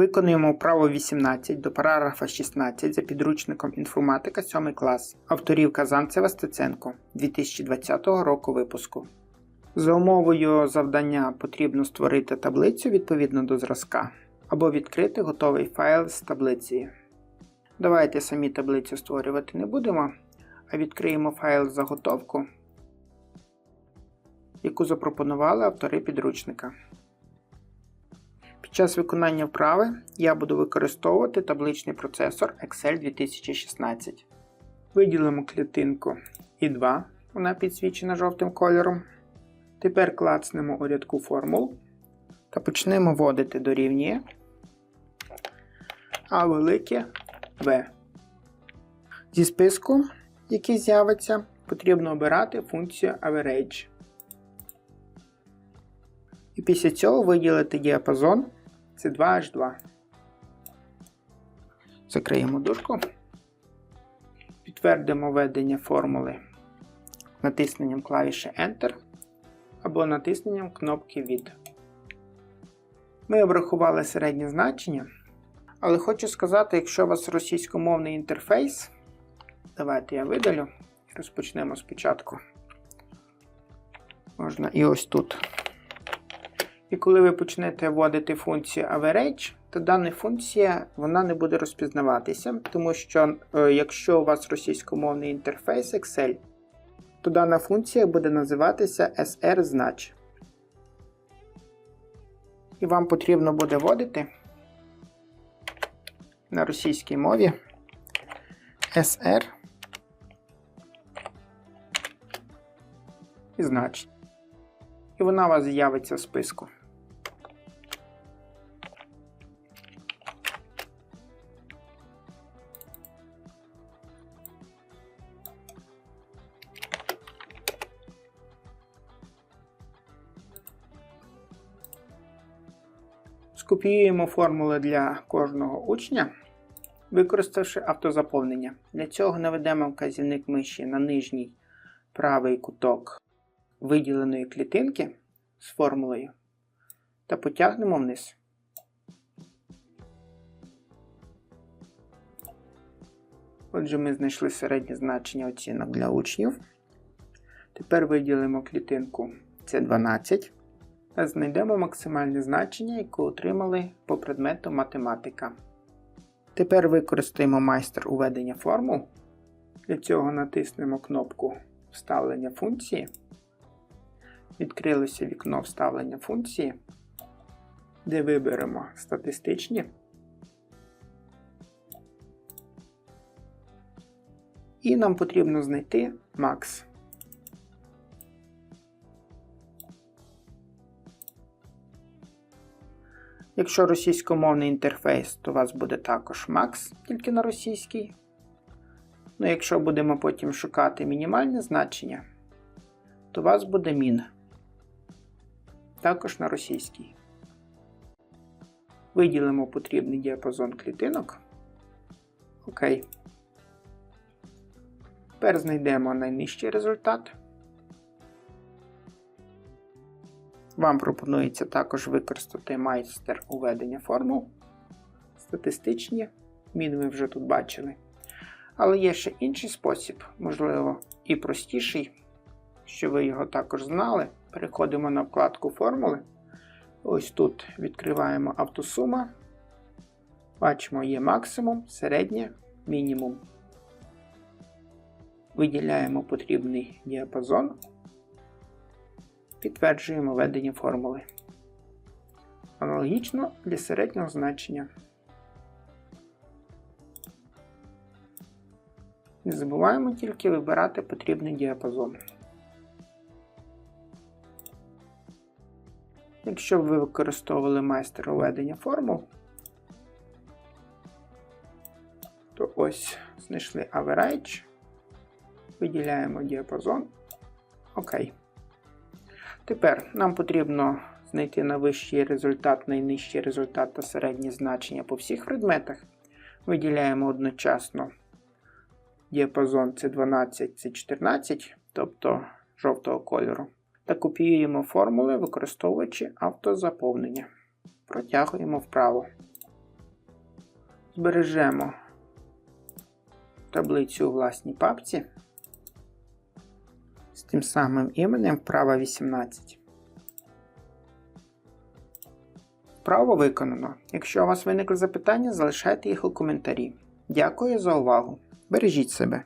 Виконуємо вправо 18 до параграфа 16 за підручником інформатика 7 клас авторів Казанцева Стеценко 2020 року випуску. За умовою завдання потрібно створити таблицю відповідно до зразка або відкрити готовий файл з таблицею. Давайте самі таблицю створювати не будемо, а відкриємо файл заготовку, яку запропонували автори підручника. Під час виконання вправи я буду використовувати табличний процесор Excel 2016. Виділимо клітинку І2, вона підсвічена жовтим кольором. Тепер клацнемо у рядку формул та почнемо вводити дорівнює А велике В. Зі списку, який з'явиться, потрібно обирати функцію Average. І після цього виділити діапазон це 2H2. Закриємо дужку. Підтвердимо введення формули натисненням клавіші Enter або натисненням кнопки від. Ми обрахували середнє значення. Але хочу сказати, якщо у вас російськомовний інтерфейс, давайте я видалю. Розпочнемо спочатку. Можна і ось тут. І коли ви почнете вводити функцію average, то дана функція вона не буде розпізнаватися, тому що е, якщо у вас російськомовний інтерфейс Excel, то дана функція буде називатися sr-знач. І вам потрібно буде вводити на російській мові sr і значення. І вона у вас з'явиться в списку. Скопіюємо формули для кожного учня, використавши автозаповнення. Для цього наведемо вказівник миші на нижній правий куток виділеної клітинки з формулою та потягнемо вниз. Отже, ми знайшли середнє значення оцінок для учнів. Тепер виділимо клітинку С12 та знайдемо максимальне значення, яке отримали по предмету математика. Тепер використаємо майстер уведення формул. Для цього натиснемо кнопку Вставлення функції. Відкрилося вікно вставлення функції, де виберемо статистичні. І нам потрібно знайти max. Якщо російськомовний інтерфейс, то у вас буде також Max, тільки на російській. Ну, якщо будемо потім шукати мінімальне значення, то у вас буде min. Також на російській. Виділимо потрібний діапазон клітинок. Окей. Тепер знайдемо найнижчий результат. Вам пропонується також використати майстер уведення формул. Статистичні, мін ви вже тут бачили. Але є ще інший спосіб, можливо, і простіший, що ви його також знали. Переходимо на вкладку формули. Ось тут відкриваємо автосума. Бачимо, є максимум, середнє, мінімум. Виділяємо потрібний діапазон. Підтверджуємо введення формули. Аналогічно для середнього значення. Не забуваємо тільки вибирати потрібний діапазон. Якщо ви використовували майстер введення формул, то ось знайшли average, виділяємо діапазон. Окей. Тепер нам потрібно знайти найвищий результат, найнижчий результат та середнє значення по всіх предметах. Виділяємо одночасно діапазон C12, C14, тобто жовтого кольору, та копіюємо формули, використовуючи автозаповнення. Протягуємо вправо. Збережемо таблицю у власній папці тим самим іменем вправа 18. Вправо виконано. Якщо у вас виникли запитання, залишайте їх у коментарі. Дякую за увагу. Бережіть себе.